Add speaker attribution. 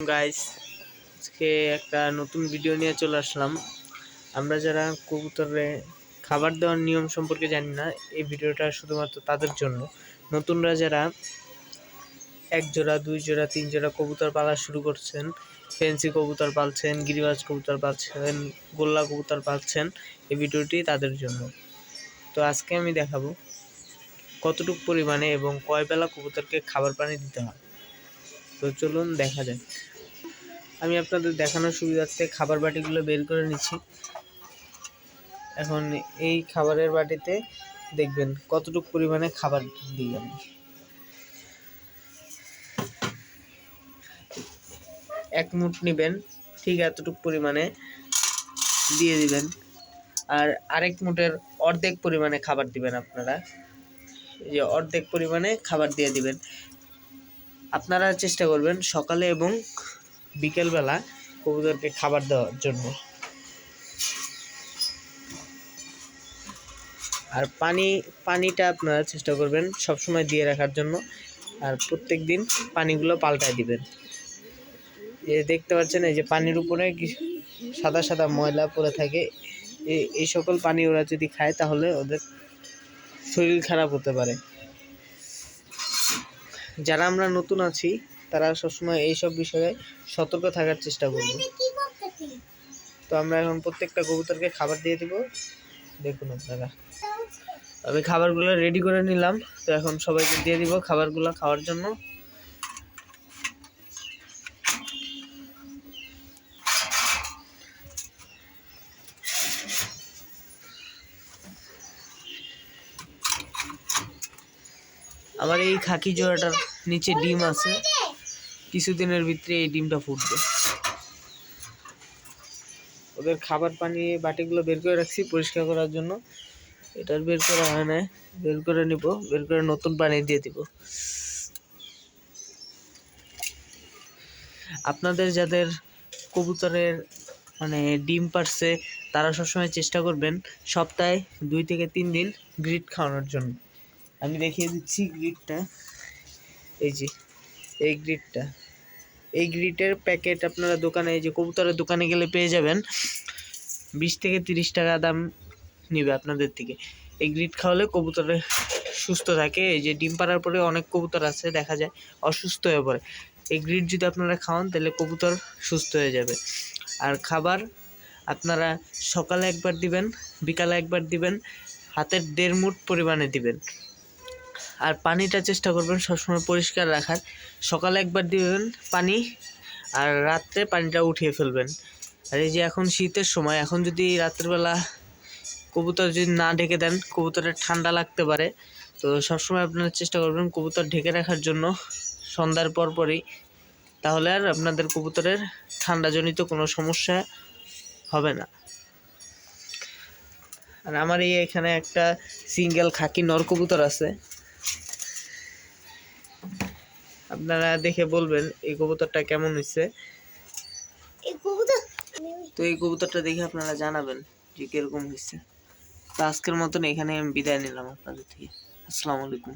Speaker 1: Guys আজকে একটা নতুন ভিডিও নিয়ে চলে আসলাম। আমরা যারা কবুতরে খাবার দেওয়ার নিয়ম সম্পর্কে জানি না, এই ভিডিওটা শুধুমাত্র তাদের জন্য। নতুনরা যারা এক জোড়া দুই জোড়া তিন জোড়া কবুতর পালা শুরু করছেন, ফেন্সি কবুতর পালছেন, গিরিবাজ কবুতর পালছেন, গোল্লা কবুতর পালছেন, এই ভিডিওটি তাদের জন্য। তো আজকে আমি দেখাবো কতটুকু পরিমাণে এবং কয় বেলা কবুতরকে খাবার পানি দিতে হয়। তো চলুন দেখা যাক। আমি আপনাদের দেখানোর সুবিধার্থে খাবার বাটিগুলো বের করে নিচ্ছি। এখন এই খাবারের বাটিতে দেখবেন কতটুকু পরিমাণে খাবার দিই আমি। এক মুঠ নেবেন, ঠিক এতটুকু পরিমাণে দিয়ে দিবেন। আর আরেক মুঠের অর্ধেক পরিমাণে খাবার দিবেন আপনারা। যে অর্ধেক পরিমাণে খাবার দিয়ে দিবেন। আপনারা চেষ্টা করবেন সকালে এবং বিকেলবেলা কবুতরকে খাবার দেওয়ার জন্য। আর পানি, পানিটা আপনারা চেষ্টা করবেন সবসময় দিয়ে রাখার জন্য। আর প্রত্যেক দিন পানিগুলো পাল্টায় দিবেন। যে দেখতে পাচ্ছেন, এই যে পানির উপরে সাদা সাদা ময়লা পড়ে থাকে। এই সকল পানি ওরা যদি খায় তাহলে ওদের শরীর খারাপ হতে পারে। যারা আমরা নতুন আছি তারা সবসময় এইসব বিষয়ে সতর্ক থাকার চেষ্টা করব। তো আমরা এখন প্রত্যেকটা কবুতরকে খাবার দিয়ে দেবো। দেখুন আপনারা। আমি খাবারগুলো রেডি করে নিলাম। তো এখন সবাইকে দিয়ে দিব খাবারগুলো খাওয়ার জন্য। আমার এই খাকি জোড়াটার নিচে ডিম আছে। কিছুদিনের ভিতরে এই ডিমটা ফুটবে। ওদের খাবার পানি, বাটিগুলো বের করে রাখছি পরিষ্কার করার জন্য। এটার বের করা হয় না বের করে নিব। বের করে নতুন পানি দিয়ে দিব। আপনাদের যাদের কবুতরের মানে ডিম পারছে, তারা সবসময় চেষ্টা করবেন সপ্তাহে দুই থেকে তিন দিন গ্রিট খাওয়ানোর জন্য। আমি দেখিয়ে দিচ্ছি গ্রিডটা এই যে, এই গ্রিডটা এই গ্রিডের প্যাকেট আপনারা দোকানে, এই যে কবুতরের দোকানে গেলে পেয়ে যাবেন। বিশ থেকে তিরিশ টাকা দাম নেবে আপনাদের থেকে। এই গ্রিড খাওয়ালে কবুতরে সুস্থ থাকে। এই যে ডিম পাড়ার পরে অনেক কবুতর আছে, দেখা যায়, অসুস্থ হয়ে পড়ে। এই গ্রিড যদি আপনারা খাওয়ান, তাহলে কবুতর সুস্থ হয়ে যাবে। আর খাবার আপনারা সকালে একবার দিবেন, বিকালে একবার দিবেন, হাতের দেড় মুঠ পরিমাণে দিবেন। আর পানিটা চেষ্টা করবেন সবসময় পরিষ্কার রাখার। সকালে একবার দিবেন পানি আর রাত্রে পানিটা উঠিয়ে ফেলবেন। আর এই যে এখন শীতের সময়, এখন যদি রাত্রেবেলা কবুতর যদি না ঢেকে দেন, কবুতরের ঠান্ডা লাগতে পারে। তো সবসময় আপনারা চেষ্টা করবেন কবুতর ঢেকে রাখার জন্য সন্ধ্যার পর পরই। তাহলে আর আপনাদের কবুতরের ঠান্ডাজনিত কোনো সমস্যা হবে না। আর আমার এই এখানে একটা সিঙ্গেল খাকি নর কবুতর আছে। আপনারা দেখে বলবেন এই কবুতরটা কেমন হয়েছে তো এই কবুতরটা দেখে আপনারা জানাবেন যে কীরকম হয়েছে তো আজকের মতন এখানে আমি বিদায় নিলাম আপনাদের থেকে। আসসালামু আলাইকুম।